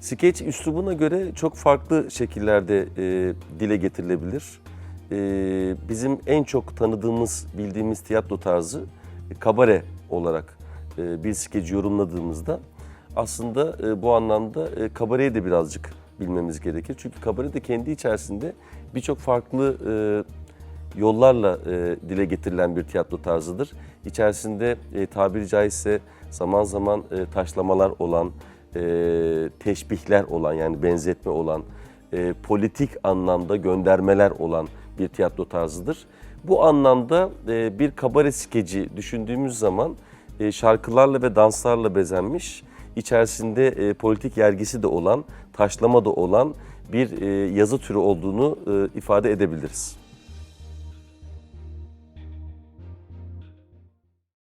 Skeç üslubuna göre çok farklı şekillerde e, dile getirilebilir. E, bizim en çok tanıdığımız, bildiğimiz tiyatro tarzı e, kabare olarak e, bir skeci yorumladığımızda aslında e, bu anlamda e, kabareyi de birazcık bilmemiz gerekir. Çünkü kabare de kendi içerisinde birçok farklı e, yollarla e, dile getirilen bir tiyatro tarzıdır. İçerisinde e, tabiri caizse zaman zaman e, taşlamalar olan, e, teşbihler olan yani benzetme olan, e, politik anlamda göndermeler olan bir tiyatro tarzıdır. Bu anlamda e, bir kabare skeci düşündüğümüz zaman e, şarkılarla ve danslarla bezenmiş, içerisinde e, politik yergisi de olan, taşlama da olan bir e, yazı türü olduğunu e, ifade edebiliriz.